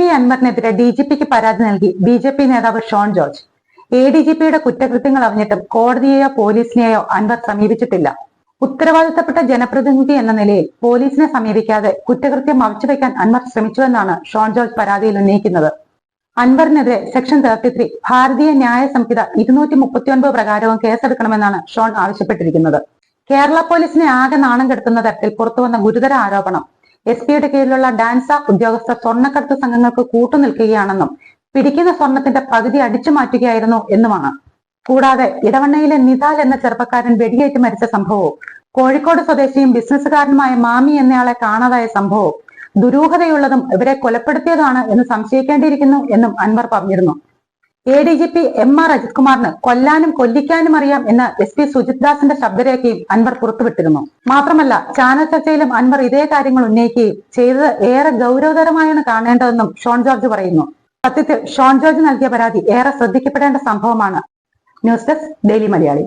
V അൻവറിനെതിരെ D G പിക്ക് പരാതി നൽകി ബി ജെ പി നേതാവ് Shone George. A D G പിയുടെ കുറ്റകൃത്യങ്ങൾ അറിഞ്ഞിട്ടും കോടതിയെയോ പോലീസിനെയോ അൻവർ സമീപിച്ചിട്ടില്ല. ഉത്തരവാദിത്തപ്പെട്ട ജനപ്രതിനിധി എന്ന നിലയിൽ പോലീസിനെ സമീപിക്കാതെ കുറ്റകൃത്യം മറച്ചുവെക്കാൻ അൻവർ ശ്രമിച്ചുവെന്നാണ് ഷോൺ ജോർജ് പരാതിയിൽ ഉന്നയിക്കുന്നത്. അൻവറിനെതിരെ സെക്ഷൻ തേർട്ടി ത്രീ ഭാരതീയ ന്യായ സംഹിത ഇരുന്നൂറ്റി മുപ്പത്തി ഒൻപത് പ്രകാരവും കേസെടുക്കണമെന്നാണ് ഷോൺ ആവശ്യപ്പെട്ടിരിക്കുന്നത്. കേരള പോലീസിനെ ആകെ നാണം കെടുത്തുന്ന തരത്തിൽ പുറത്തുവന്ന ഗുരുതര ആരോപണം എസ് പിയുടെ കീഴിലുള്ള ഡാൻസ ഉദ്യോഗസ്ഥർ സ്വർണക്കടത്ത് സംഘങ്ങൾക്ക് കൂട്ടുനിൽക്കുകയാണെന്നും പിടിക്കുന്ന സ്വർണത്തിന്റെ പകുതി അടിച്ചു മാറ്റുകയായിരുന്നു എന്നുമാണ്. കൂടാതെ ഇടവണ്ണയിലെ നിതാൽ എന്ന ചെറുപ്പക്കാരൻ വെടിയേറ്റ് മരിച്ച സംഭവവും കോഴിക്കോട് സ്വദേശിയും ബിസിനസ്സുകാരനുമായ മാമി എന്നയാളെ കാണാതായ സംഭവവും ദുരൂഹതയുള്ളതും ഇവരെ കൊലപ്പെടുത്തിയതാണ് എന്ന് സംശയിക്കേണ്ടിയിരിക്കുന്നു എന്നും അൻവർ പറഞ്ഞിരുന്നു. A D G P M R Ajith കുമാറിന് കൊല്ലാനും കൊല്ലിക്കാനും അറിയാം എന്ന് എസ് പി സുജിത് ദാസിന്റെ ശബ്ദരേഖയും അൻവർ പുറത്തുവിട്ടിരുന്നു. മാത്രമല്ല ചാനൽ ചർച്ചയിലും അൻവർ ഇതേ കാര്യങ്ങൾ ഉന്നയിക്കുകയും ചെയ്തത് ഏറെ ഗൗരവതരമായാണ് കാണേണ്ടതെന്നും ഷോൺ ജോർജ് പറയുന്നു. സത്യത്തിൽ ഷോൺ ജോർജ് നൽകിയ പരാതി ഏറെ ശ്രദ്ധിക്കപ്പെടേണ്ട സംഭവമാണ്. News desk daily Malayali.